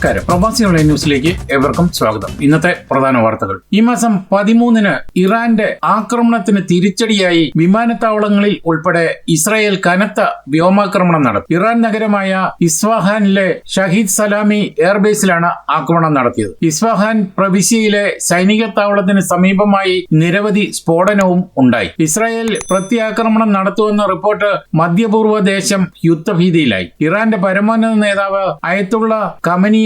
നമസ്കാരം. പ്രവാസി ഓൺലൈൻ ന്യൂസിലേക്ക് ഏവർക്കും സ്വാഗതം. ഇന്നത്തെ പ്രധാന വാർത്തകൾ. ഈ മാസം പതിമൂന്നിന് ഇറാന്റെ ആക്രമണത്തിന് തിരിച്ചടിയായി വിമാനത്താവളങ്ങളിൽ ഉൾപ്പെടെ ഇസ്രായേൽ കനത്ത വ്യോമാക്രമണം നടത്തി. ഇറാൻ നഗരമായ ഇസ്വാഹാനിലെ ഷഹീദ് സലാമി എയർബേസിലാണ് ആക്രമണം നടത്തിയത്. ഇസ്വാഹാൻ പ്രവിശ്യയിലെ സൈനിക താവളത്തിന് സമീപമായി നിരവധി സ്ഫോടനവും ഉണ്ടായി. ഇസ്രായേൽ പ്രത്യാക്രമണം നടത്തുമെന്ന റിപ്പോർട്ട് മധ്യപൂർവ ദേശം യുദ്ധഭീതിയിലായി. ഇറാന്റെ പരമോന്നത നേതാവ് അയത്തുള്ള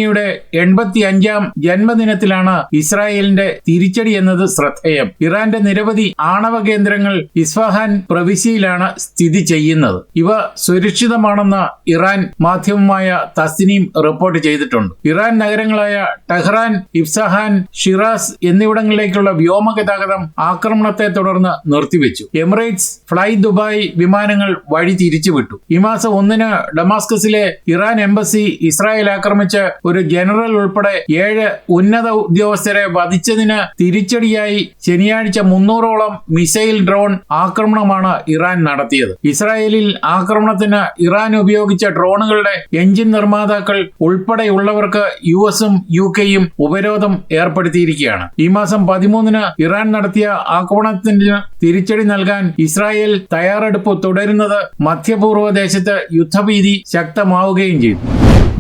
കമനിയുടെ എൺപത്തി അഞ്ചാം ജന്മദിനത്തിലാണ് ഇസ്രായേലിന്റെ തിരിച്ചടി എന്നത് ശ്രദ്ധേയം. ഇറാന്റെ നിരവധി ആണവ കേന്ദ്രങ്ങൾ ഇസ്ഫഹാൻ പ്രവിശ്യയിലാണ് സ്ഥിതി ചെയ്യുന്നത്. ഇവ സുരക്ഷിതമാണെന്ന് ഇറാൻ മാധ്യമമായ തസ്നീം റിപ്പോർട്ട് ചെയ്തിട്ടുണ്ട്. ഇറാൻ നഗരങ്ങളായ ടെഹ്റാൻ ഇഫ്സഹാൻ ഷിറാസ് എന്നിവിടങ്ങളിലേക്കുള്ള വ്യോമ ഗതാഗതം ആക്രമണത്തെ തുടർന്ന് നിർത്തിവെച്ചു. എമിറേറ്റ്സ് ഫ്ലൈ ദുബായ് വിമാനങ്ങൾ വഴി തിരിച്ചുവിട്ടു. ഈ മാസം ഒന്നിന് ഡമാസ്കസിലെ ഇറാൻ എംബസി ഇസ്രായേൽ ആക്രമിച്ച് ഒരു ജനറൽ ഉൾപ്പെടെ ഏഴ് ഉന്നത ഉദ്യോഗസ്ഥരെ വധിച്ചതിന് തിരിച്ചടിയായി ശനിയാഴ്ച മുന്നൂറോളം മിസൈൽ ഡ്രോൺ ആക്രമണമാണ് ഇറാൻ നടത്തിയത്. ഇസ്രായേലിൽ ആക്രമണത്തിന് ഇറാൻ ഉപയോഗിച്ച ഡ്രോണുകളുടെ എഞ്ചിൻ നിർമ്മാതാക്കൾ ഉൾപ്പെടെയുള്ളവർക്ക് യു എസും യു കെയും ഉപരോധം ഏർപ്പെടുത്തിയിരിക്കുകയാണ്. ഈ മാസം പതിമൂന്നിന് ഇറാൻ നടത്തിയ ആക്രമണത്തിന് തിരിച്ചടി നൽകാൻ ഇസ്രായേൽ തയ്യാറെടുപ്പ് തുടരുന്നത് മധ്യപൂർവ ദേശത്ത് യുദ്ധഭീതി ശക്തമാവുകയും ചെയ്തു.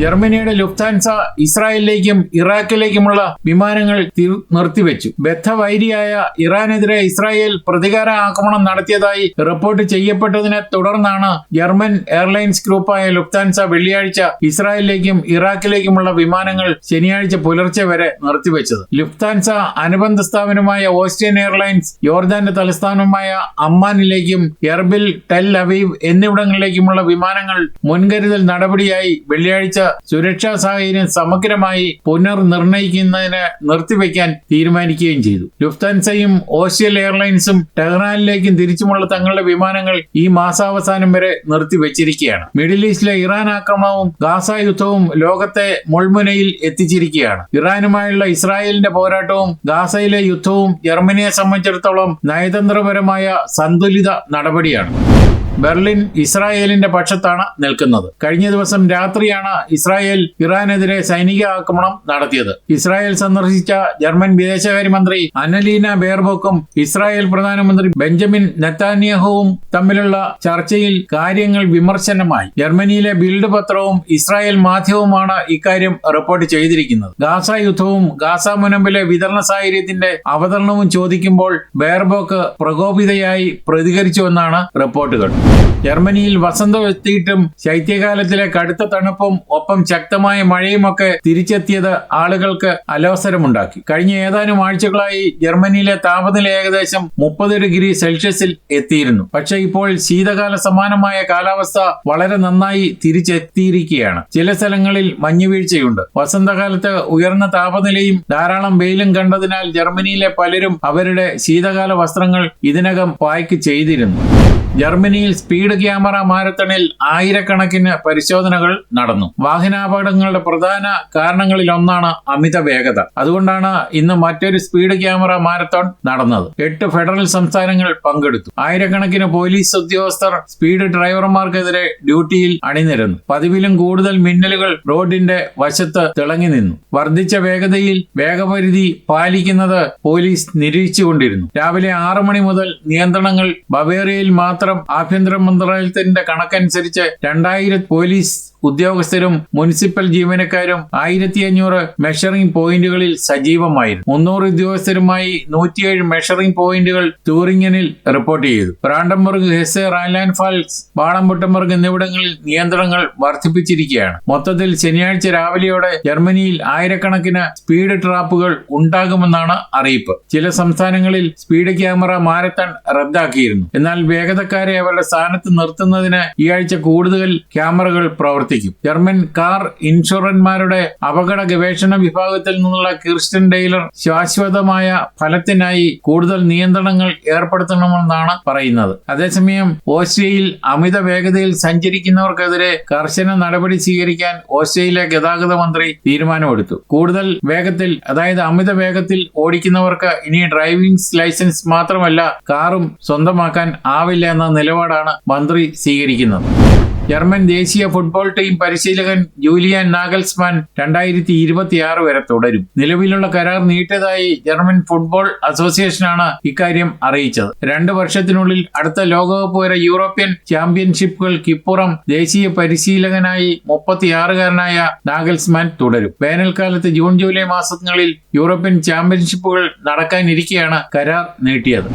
ജർമ്മനിയുടെ ലുഫ്താൻസ ഇസ്രായേലിലേക്കും ഇറാഖിലേക്കുമുള്ള വിമാനങ്ങൾ നിർത്തിവെച്ചു. ബദ്ധവൈരിയായ ഇറാനെതിരെ ഇസ്രായേൽ പ്രതികാര ആക്രമണം നടത്തിയതായി റിപ്പോർട്ട് ചെയ്യപ്പെട്ടതിനെ തുടർന്നാണ് ജർമ്മൻ എയർലൈൻസ് ഗ്രൂപ്പായ ലുഫ്താൻസ വെള്ളിയാഴ്ച ഇസ്രായേലിലേക്കും ഇറാഖിലേക്കുമുള്ള വിമാനങ്ങൾ ശനിയാഴ്ച പുലർച്ചെ വരെ നിർത്തിവെച്ചത്. ലുഫ്താൻസ അനുബന്ധ സ്ഥാപനമായ ഓസ്ട്രിയൻ എയർലൈൻസ് യോർദാന്റെ തലസ്ഥാനമായ അമ്മാനിലേക്കും എർബിൽ ടെൽ അവീവ് എന്നിവിടങ്ങളിലേക്കുമുള്ള വിമാനങ്ങൾ മുൻകരുതൽ നടപടിയായി വെള്ളിയാഴ്ച സുരക്ഷാ സാഹചര്യം സമഗ്രമായി പുനർനിർണയിക്കുന്നതിന് നിർത്തിവെക്കാൻ തീരുമാനിക്കുകയും ചെയ്തു. ലുഫ്താൻസയും ഓസ്ട്രിയൽ എയർലൈൻസും ടെഹ്റാനിലേക്കും തിരിച്ചുമുള്ള തങ്ങളുടെ വിമാനങ്ങൾ ഈ മാസാവസാനം വരെ നിർത്തിവെച്ചിരിക്കുകയാണ്. മിഡിൽ ഈസ്റ്റിലെ ഇറാൻ ആക്രമണവും ഗാസ യുദ്ധവും ലോകത്തെ മുൾമുനയിൽ എത്തിച്ചിരിക്കുകയാണ്. ഇറാനുമായുള്ള ഇസ്രായേലിന്റെ പോരാട്ടവും ഗാസയിലെ യുദ്ധവും ജർമ്മനിയെ സംബന്ധിച്ചിടത്തോളം നയതന്ത്രപരമായ സന്തുലിത നടപടിയാണ്. ബെർലിൻ ഇസ്രായേലിന്റെ പക്ഷത്താണ് നിൽക്കുന്നത്. കഴിഞ്ഞ ദിവസം രാത്രിയാണ് ഇസ്രായേൽ ഇറാനെതിരെ സൈനിക ആക്രമണം നടത്തിയത്. ഇസ്രായേൽ സന്ദർശിച്ച ജർമ്മൻ വിദേശകാര്യമന്ത്രി അനലീന ബേർബോക്കും ഇസ്രായേൽ പ്രധാനമന്ത്രി ബെഞ്ചമിൻ നെത്താന്യാഹുവും തമ്മിലുള്ള ചർച്ചയിൽ കാര്യങ്ങൾ വിമർശനമായി. ജർമ്മനിയിലെ ബിൽഡ് പത്രവും ഇസ്രായേൽ മാധ്യമവുമാണ് ഇക്കാര്യം റിപ്പോർട്ട് ചെയ്തിരിക്കുന്നത്. ഗാസ യുദ്ധവും ഗാസ മുനമ്പിലെ വിതരണ സാഹചര്യത്തിന്റെ അവതരണവും ചോദിക്കുമ്പോൾ ബേർബോക്ക് പ്രകോപിതയായി പ്രതികരിച്ചുവെന്നാണ് റിപ്പോർട്ടുകൾ. ജർമ്മനിയിൽ വസന്തം എത്തിയിട്ടും ശൈത്യകാലത്തിലെ കടുത്ത തണുപ്പും ഒപ്പം ശക്തമായ മഴയുമൊക്കെ തിരിച്ചെത്തിയത് ആളുകൾക്ക് അലോസരമുണ്ടാക്കി. കഴിഞ്ഞ ഏതാനും ആഴ്ചകളായി ജർമ്മനിയിലെ താപനില ഏകദേശം മുപ്പത് ഡിഗ്രി സെൽഷ്യസിൽ എത്തിയിരുന്നു. പക്ഷേ ഇപ്പോൾ ശീതകാല സമാനമായ കാലാവസ്ഥ വളരെ നന്നായി തിരിച്ചെത്തിയിരിക്കുകയാണ്. ചില സ്ഥലങ്ങളിൽ മഞ്ഞുവീഴ്ചയുണ്ട് വസന്തകാലത്ത് ഉയർന്ന താപനിലയും ധാരാളം വെയിലും കണ്ടതിനാൽ ജർമ്മനിയിലെ പലരും അവരുടെ ശീതകാല വസ്ത്രങ്ങൾ ഇതിനകം പായ്ക്ക് ചെയ്തിരുന്നു. ജർമ്മനിയിൽ സ്പീഡ് ക്യാമറ മാരത്തണിൽ ആയിരക്കണക്കിന് പരിശോധനകൾ നടന്നു. വാഹനാപകടങ്ങളുടെ പ്രധാന കാരണങ്ങളിൽ ഒന്നാണ് അമിത വേഗത. അതുകൊണ്ടാണ് ഇന്ന് മറ്റൊരു സ്പീഡ് ക്യാമറ മാരത്തോൺ നടന്നത്. എട്ട് ഫെഡറൽ സംസ്ഥാനങ്ങൾ പങ്കെടുത്തു. ആയിരക്കണക്കിന് പോലീസ് ഉദ്യോഗസ്ഥർ സ്പീഡ് ഡ്രൈവർമാർക്കെതിരെ ഡ്യൂട്ടിയിൽ അണിനിരന്നു. പതിവിലും കൂടുതൽ മിന്നലുകൾ റോഡിന്റെ വശത്ത് തിളങ്ങി നിന്നു. വർദ്ധിച്ച വേഗതയിൽ വേഗപരിധി പാലിക്കുന്നത് പോലീസ് നിരീക്ഷിച്ചുകൊണ്ടിരുന്നു. രാവിലെ ആറു മണി മുതൽ നിയന്ത്രണങ്ങൾ ബവേറിയയിൽ മാത്രം ആഭ്യന്തര മന്ത്രാലയത്തിന്റെ കണക്കനുസരിച്ച് രണ്ടായിരം പോലീസ് ഉദ്യോഗസ്ഥരും മുനിസിപ്പൽ ജീവനക്കാരും ആയിരത്തി അഞ്ഞൂറ് മെഷറിംഗ് പോയിന്റുകളിൽ സജീവമായിരുന്നു. മുന്നൂറ് ഉദ്യോഗസ്ഥരുമായി നൂറ്റിയേഴ് മെഷറിംഗ് പോയിന്റുകൾ ടൂറിംഗനിൽ റിപ്പോർട്ട് ചെയ്തു. Brandenburg Hesse Rhineland Pfalz Baden Württemberg എന്നിവിടങ്ങളിൽ നിയന്ത്രണങ്ങൾ വർദ്ധിപ്പിച്ചിരിക്കുകയാണ്. മൊത്തത്തിൽ ശനിയാഴ്ച രാവിലെയോടെ ജർമ്മനിയിൽ ആയിരക്കണക്കിന് സ്പീഡ് ട്രാപ്പുകൾ ഉണ്ടാകുമെന്നാണ് അറിയിപ്പ്. ചില സംസ്ഥാനങ്ങളിൽ സ്പീഡ് ക്യാമറ മാരത്തൺ റദ്ദാക്കിയിരുന്നു. എന്നാൽ വേഗതക്കാരെ അവരുടെ സ്ഥാനത്ത് നിർത്തുന്നതിന് ഈ ആഴ്ച കൂടുതൽ ക്യാമറകൾ പ്രവർത്തിക്കും. ജർമ്മൻ കാർ ഇൻഷുറന്മാരുടെ അപകട ഗവേഷണ വിഭാഗത്തിൽ നിന്നുള്ള കിർസ്റ്റൻ ഡെയ്ലർ ശാശ്വതമായ ഫലത്തിനായി കൂടുതൽ നിയന്ത്രണങ്ങൾ ഏർപ്പെടുത്തണമെന്നാണ് പറയുന്നത്. അതേസമയം ഓസ്ട്രിയയിൽ അമിത വേഗതയിൽ സഞ്ചരിക്കുന്നവർക്കെതിരെ കർശന നടപടി സ്വീകരിക്കാൻ ഓസ്ട്രേലിയ ഗതാഗത മന്ത്രി തീരുമാനമെടുത്തു. കൂടുതൽ വേഗത്തിൽ അതായത് അമിത വേഗത്തിൽ ഓടിക്കുന്നവർക്ക് ഇനി ഡ്രൈവിംഗ് ലൈസൻസ് മാത്രമല്ല കാറും സ്വന്തമാക്കാൻ ആവില്ല എന്ന നിലപാടാണ് മന്ത്രി സ്വീകരിക്കുന്നത്. ജർമ്മൻ ദേശീയ ഫുട്ബോൾ ടീം പരിശീലകൻ ജൂലിയൻ നാഗൽസ്മാൻ രണ്ടായിരത്തി ഇരുപത്തിയാറ് വരെ തുടരും. നിലവിലുള്ള കരാർ നീട്ടിയതായി ജർമ്മൻ ഫുട്ബോൾ അസോസിയേഷനാണ് ഇക്കാര്യം അറിയിച്ചത്. രണ്ട് വർഷത്തിനുള്ളിൽ അടുത്ത ലോകകപ്പ് വരെ യൂറോപ്യൻ ചാമ്പ്യൻഷിപ്പുകൾക്കിപ്പുറം ദേശീയ പരിശീലകനായി മുപ്പത്തിയാറുകാരനായ നാഗൽസ്മാൻ തുടരും. വേനൽക്കാലത്ത് ജൂൺ ജൂലൈ മാസങ്ങളിൽ യൂറോപ്യൻ ചാമ്പ്യൻഷിപ്പുകൾ നടക്കാനിരിക്കെയാണ് കരാർ നീട്ടിയത്.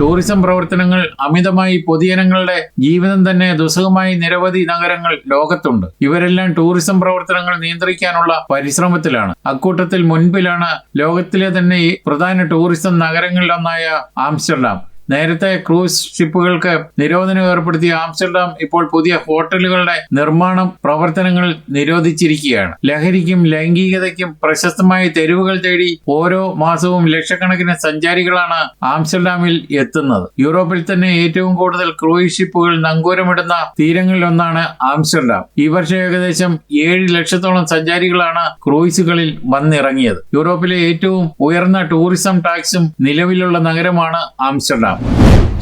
ടൂറിസം പ്രവർത്തനങ്ങൾ അമിതമായി പൊതുജനങ്ങളുടെ ജീവിതം തന്നെ ദുസ്സഹമായി നിരവധി നഗരങ്ങൾ ലോകത്തുണ്ട്. ഇവരെല്ലാം ടൂറിസം പ്രവർത്തനങ്ങൾ നിയന്ത്രിക്കാനുള്ള പരിശ്രമത്തിലാണ്. അക്കൂട്ടത്തിൽ മുൻപിലാണ് ലോകത്തിലെ തന്നെ പ്രധാന ടൂറിസം നഗരങ്ങളിലൊന്നായ ആംസ്റ്റർഡാം. നേരത്തെ ക്രൂസ് ഷിപ്പുകൾക്ക് നിരോധനം ഏർപ്പെടുത്തിയ ആംസ്റ്റർഡാം ഇപ്പോൾ പുതിയ ഹോട്ടലുകളുടെ നിർമ്മാണം പ്രവർത്തനങ്ങൾ നിരോധിച്ചിരിക്കുകയാണ്. ലഹരിക്കും ലൈംഗികതയ്ക്കും പ്രശസ്തമായ തെരുവുകൾ തേടി ഓരോ മാസവും ലക്ഷക്കണക്കിന് സഞ്ചാരികളാണ് ആംസ്റ്റർഡാമിൽ എത്തുന്നത്. യൂറോപ്പിൽ തന്നെ ഏറ്റവും കൂടുതൽ ക്രൂയിസ് ഷിപ്പുകൾ നങ്കൂരമിടുന്ന തീരങ്ങളിലൊന്നാണ് ആംസ്റ്റർഡാം. ഈ വർഷം ഏകദേശം ഏഴ് ലക്ഷത്തോളം സഞ്ചാരികളാണ് ക്രൂയിസുകളിൽ വന്നിറങ്ങിയത്. യൂറോപ്പിലെ ഏറ്റവും ഉയർന്ന ടൂറിസം ടാക്സും നിലവിലുള്ള നഗരമാണ് ആംസ്റ്റർഡാം.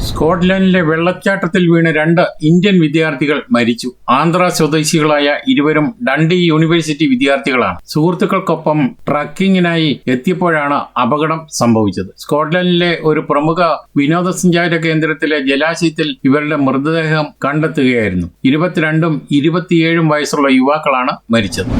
സ്കോട്ട്ലൻഡിലെ വെള്ളച്ചാട്ടത്തിൽ വീണ് രണ്ട് ഇന്ത്യൻ വിദ്യാർത്ഥികൾ മരിച്ചു. ആന്ധ്ര സ്വദേശികളായ ഇരുവരും ഡണ്ടി യൂണിവേഴ്സിറ്റി വിദ്യാർത്ഥികളാണ്. സുഹൃത്തുക്കൾക്കൊപ്പം ട്രക്കിങ്ങിനായി എത്തിയപ്പോഴാണ് അപകടം സംഭവിച്ചത്. സ്കോട്ട്ലൻഡിലെ ഒരു പ്രമുഖ വിനോദസഞ്ചാര കേന്ദ്രത്തിലെ ജലാശയത്തിൽ ഇവരുടെ മൃതദേഹം കണ്ടെത്തുകയായിരുന്നു. ഇരുപത്തിരണ്ടും ഇരുപത്തിയേഴും വയസ്സുള്ള യുവാക്കളാണ് മരിച്ചത്.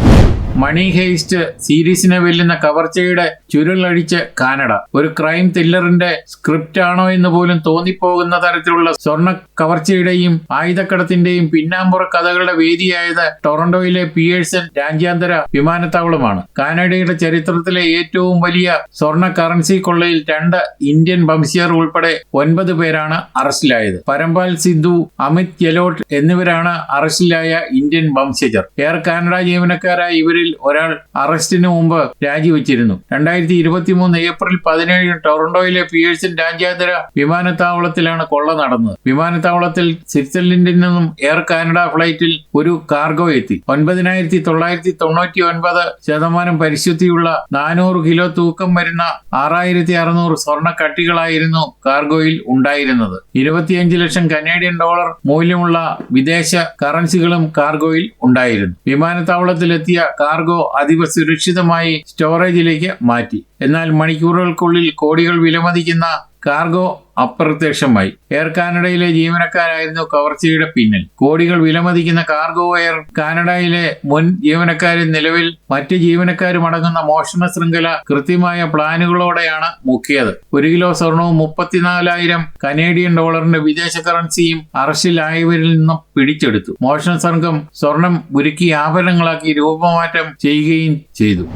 മണി ഹേസ്റ്റ് സീരീസിനെ വെല്ലുന്ന കവർച്ചയുടെ ചുരുളഴിച്ച് കാനഡ. ഒരു ക്രൈം ത്രില്ലറിന്റെ സ്ക്രിപ്റ്റ് ആണോ എന്ന് പോലും തോന്നിപ്പോകുന്ന തരത്തിലുള്ള സ്വർണ കവർച്ചയുടെയും ആയുധക്കടത്തിന്റെയും പിന്നാമ്പുറ കഥകളുടെ വേദിയായത് ടൊറന്റോയിലെ പിയേഴ്സൺ രാജ്യാന്തര വിമാനത്താവളമാണ്. കാനഡയുടെ ചരിത്രത്തിലെ ഏറ്റവും വലിയ സ്വർണ കറൻസി കൊള്ളയിൽ രണ്ട് ഇന്ത്യൻ വംശീയർ ഉൾപ്പെടെ ഒൻപത് പേരാണ് അറസ്റ്റിലായത്. പരമ്പാൽ സിദ്ധു അമിത് ഗെലോട്ട് എന്നിവരാണ് അറസ്റ്റിലായ ഇന്ത്യൻ വംശജർ. എയർ കാനഡ ജീവനക്കാരായ ഇവരിൽ ഒരാൾ അറസ്റ്റിന് മുമ്പ് രാജിവെച്ചിരുന്നു. രണ്ടായിരത്തി ഇരുപത്തി മൂന്ന് ഏപ്രിൽ പതിനേഴിന് ടൊറന്റോയിലെ പിയേഴ്സൺ രാജ്യാന്തര വിമാനത്താവളത്തിലാണ് കൊള്ള നടന്നത്. വിമാനത്താവളത്തിൽ സ്വിറ്റ്സർലൻഡിൽ നിന്നും എയർ കാനഡ ഫ്ലൈറ്റിൽ ഒരു കാർഗോ എത്തി. ഒൻപതിനായിരത്തി തൊള്ളായിരത്തി തൊണ്ണൂറ്റി ഒൻപത് ശതമാനം പരിശുദ്ധിയുള്ള നാനൂറ് കിലോ തൂക്കം വരുന്ന ആറായിരത്തി അറുന്നൂറ് സ്വർണ കട്ടികളായിരുന്നു കാർഗോയിൽ ഉണ്ടായിരുന്നത്. ഇരുപത്തിയഞ്ച് ലക്ഷം കനേഡിയൻ ഡോളർ മൂല്യമുള്ള വിദേശ കറൻസികളും കാർഗോയിൽ ഉണ്ടായിരുന്നു. വിമാനത്താവളത്തിലെത്തിയ കാർഗോ അതീവ സുരക്ഷിതമായി സ്റ്റോറേജിലേക്ക് മാറ്റി. എന്നാൽ മണിക്കൂറുകൾക്കുള്ളിൽ കോടികൾ വിലമതിക്കുന്ന കാർഗോ അപ്രത്യക്ഷമായി. എയർ കാനഡയിലെ ജീവനക്കാരായിരുന്നു കവർച്ചയുടെ പിന്നിൽ. കോടികൾ വിലമതിക്കുന്ന കാർഗോ എയർ കാനഡയിലെ മുൻ ജീവനക്കാരിൽ നിലവിൽ മറ്റ് ജീവനക്കാരും അടങ്ങുന്ന മോഷണ ശൃംഖല കൃത്യമായ പ്ലാനുകളോടെയാണ് മുക്കിയത്. ഒരു കിലോ സ്വർണവും മുപ്പത്തിനാലായിരം കനേഡിയൻ ഡോളറിന്റെ വിദേശ കറൻസിയും അറസ്റ്റിലായവരിൽ നിന്നും പിടിച്ചെടുത്തു. മോഷണ സംഘം സ്വർണം ഉരുക്കി ആഭരണങ്ങളാക്കി രൂപമാറ്റം ചെയ്യുകയും ചെയ്തു.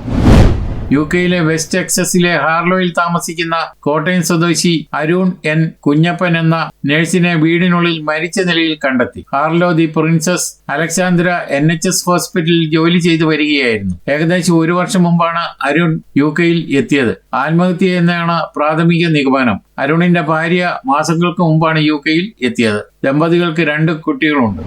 യു കെയിലെ വെസ്റ്റ് എക്സസിലെ ഹാർലോയിൽ താമസിക്കുന്ന കോട്ടയം സ്വദേശി അരുൺ എൻ കുഞ്ഞപ്പൻ എന്ന നഴ്സിനെ വീടിനുള്ളിൽ മരിച്ച നിലയിൽ കണ്ടെത്തി. Harlow the princess Alexandra N H S ഹോസ്പിറ്റലിൽ ജോലി ചെയ്തു വരികയായിരുന്നു. ഏകദേശം ഒരു വർഷം മുമ്പാണ് അരുൺ യു കെയിൽ എത്തിയത്. ആത്മഹത്യ എന്നാണ് പ്രാഥമിക നിഗമനം. അരുണിന്റെ ഭാര്യ മാസങ്ങൾക്ക് മുമ്പാണ് യു കെയിൽ എത്തിയത്. ദമ്പതികൾക്ക് രണ്ട് കുട്ടികളുണ്ട്.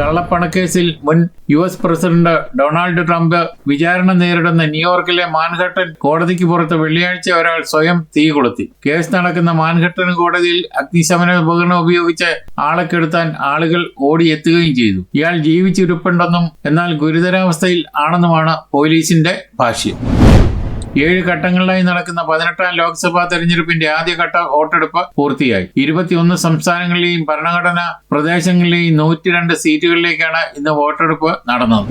കള്ളപ്പണക്കേസിൽ മുൻ U S president Donald Trump വിചാരണ നേരിടുന്ന ന്യൂയോർക്കിലെ മാൻഹട്ടൻ കോടതിക്ക് പുറത്ത് വെള്ളിയാഴ്ച ഒരാൾ സ്വയം തീ കൊളുത്തി. കേസ് നടക്കുന്ന മാൻഹട്ടൻ കോടതിയിൽ അഗ്നിശമന ഉപകരണം ഉപയോഗിച്ച് ആളെ കെടുത്താൻ ആളുകൾ ഓടിയെത്തുകയും ചെയ്തു. ഇയാൾ ജീവിച്ചിരിപ്പുണ്ടെന്നും എന്നാൽ ഗുരുതരാവസ്ഥയിൽ ആണെന്നുമാണ് പോലീസിന്റെ ഭാഷ്യം. ഏഴ് ഘട്ടങ്ങളിലായി നടക്കുന്ന പതിനെട്ടാം ലോക്സഭാ തെരഞ്ഞെടുപ്പിന്റെ ആദ്യഘട്ട വോട്ടെടുപ്പ് പൂർത്തിയായി. ഇരുപത്തിയൊന്ന് സംസ്ഥാനങ്ങളിലെയും ഭരണഘടനാ പ്രദേശങ്ങളിലെയും നൂറ്റിരണ്ട് സീറ്റുകളിലേക്കാണ് ഇന്ന് വോട്ടെടുപ്പ് നടന്നത്.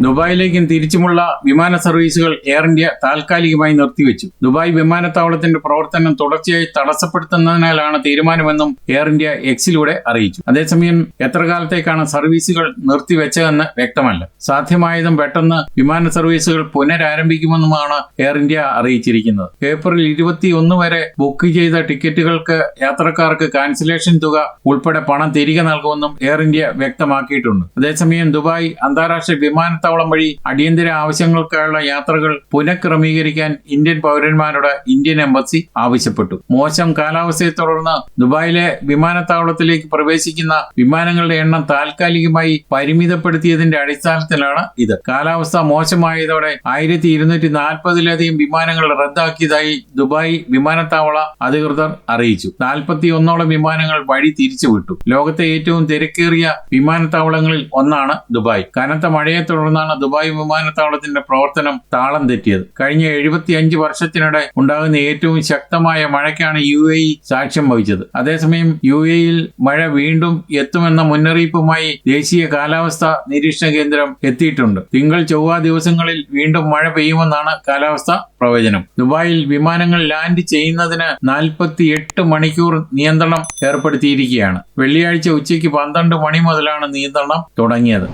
ദുബായിലേക്കും തിരിച്ചുമുള്ള വിമാന സർവീസുകൾ എയർ ഇന്ത്യ താൽക്കാലികമായി നിർത്തിവെച്ചു. ദുബായ് വിമാനത്താവളത്തിന്റെ പ്രവർത്തനം തുടർച്ചയായി തടസ്സപ്പെടുത്തുന്നതിനാലാണ് തീരുമാനമെന്നും എയർ ഇന്ത്യ എക്സിലൂടെ അറിയിച്ചു. അതേസമയം എത്ര കാലത്തേക്കാണ് സർവീസുകൾ നിർത്തിവെച്ചതെന്ന് വ്യക്തമല്ല. സാധ്യമായതും പെട്ടെന്ന് വിമാന സർവീസുകൾ പുനരാരംഭിക്കുമെന്നുമാണ് എയർ ഇന്ത്യ അറിയിച്ചിരിക്കുന്നത്. ഏപ്രിൽ ഇരുപത്തിയൊന്ന് വരെ ബുക്ക് ചെയ്ത ടിക്കറ്റുകൾക്ക് യാത്രക്കാർക്ക് കാൻസലേഷൻ തുക ഉൾപ്പെടെ പണം തിരികെ നൽകുമെന്നും എയർ ഇന്ത്യ വ്യക്തമാക്കിയിട്ടുണ്ട്. അതേസമയം ദുബായ് അന്താരാഷ്ട്ര വിമാന വിമാനത്താവളം വഴി അടിയന്തര ആവശ്യങ്ങൾക്കായുള്ള യാത്രകൾ പുനഃക്രമീകരിക്കാൻ ഇന്ത്യൻ പൗരന്മാരോട് ഇന്ത്യൻ എംബസി ആവശ്യപ്പെട്ടു. മോശം കാലാവസ്ഥയെ തുടർന്ന് ദുബായിലെ വിമാനത്താവളത്തിലേക്ക് പ്രവേശിക്കുന്ന വിമാനങ്ങളുടെ എണ്ണം താൽക്കാലികമായി പരിമിതപ്പെടുത്തിയതിന്റെ അടിസ്ഥാനത്തിലാണ് ഇത്. കാലാവസ്ഥ മോശമായതോടെ ആയിരത്തി ഇരുന്നൂറ്റി നാൽപ്പതിലധികം വിമാനങ്ങൾ റദ്ദാക്കിയതായി ദുബായ് വിമാനത്താവള അധികൃതർ അറിയിച്ചു. നാൽപ്പത്തി ഒന്നോളം വിമാനങ്ങൾ വഴി തിരിച്ചുവിട്ടു. ലോകത്തെ ഏറ്റവും തിരക്കേറിയ വിമാനത്താവളങ്ങളിൽ ഒന്നാണ് ദുബായ്. കനത്ത മഴയെ തുടർന്നാണ് ദുബായ് വിമാനത്താവളത്തിന്റെ പ്രവർത്തനം താളം തെറ്റിയത്. കഴിഞ്ഞ എഴുപത്തിയഞ്ച് വർഷത്തിനിടെ ഉണ്ടാകുന്ന ഏറ്റവും ശക്തമായ മഴയ്ക്കാണ് യു എ സാക്ഷ്യം വഹിച്ചത്. അതേസമയം യു എയിൽ മഴ വീണ്ടും എത്തുമെന്ന മുന്നറിയിപ്പുമായി ദേശീയ കാലാവസ്ഥ നിരീക്ഷണ കേന്ദ്രം എത്തിയിട്ടുണ്ട്. തിങ്കൾ ചൊവ്വ ദിവസങ്ങളിൽ വീണ്ടും മഴ പെയ്യുമെന്നാണ് കാലാവസ്ഥ പ്രവചനം. ദുബായിൽ വിമാനങ്ങൾ ലാൻഡ് ചെയ്യുന്നതിന് നാൽപ്പത്തി എട്ട് മണിക്കൂർ നിയന്ത്രണം ഏർപ്പെടുത്തിയിരിക്കുകയാണ്. വെള്ളിയാഴ്ച ഉച്ചയ്ക്ക് പന്ത്രണ്ട് മണി മുതലാണ് നിയന്ത്രണം തുടങ്ങിയത്.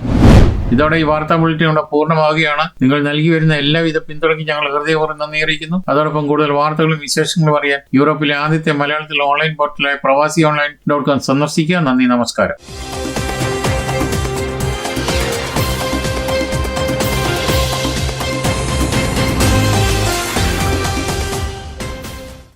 ഇതോടെ ഈ വാർത്താ ബുള്ളറ്റിൻ ഇവിടെ പൂർണമാവുകയാണ്. നിങ്ങൾ നൽകി വരുന്ന എല്ലാവിധ പിന്തുണയ്ക്കും ഞങ്ങൾ ഹൃദയപൂർവം നന്ദി അറിയിക്കുന്നു. അതോടൊപ്പം കൂടുതൽ വാർത്തകളും വിശേഷങ്ങളും അറിയാൻ യൂറോപ്പിലെ ആദ്യത്തെ മലയാളത്തിൽ ഓൺലൈൻ പോർട്ടലായ പ്രവാസി ഓൺലൈൻ ഡോട്ട് കോം സന്ദർശിക്കുക. നന്ദി നമസ്കാരം.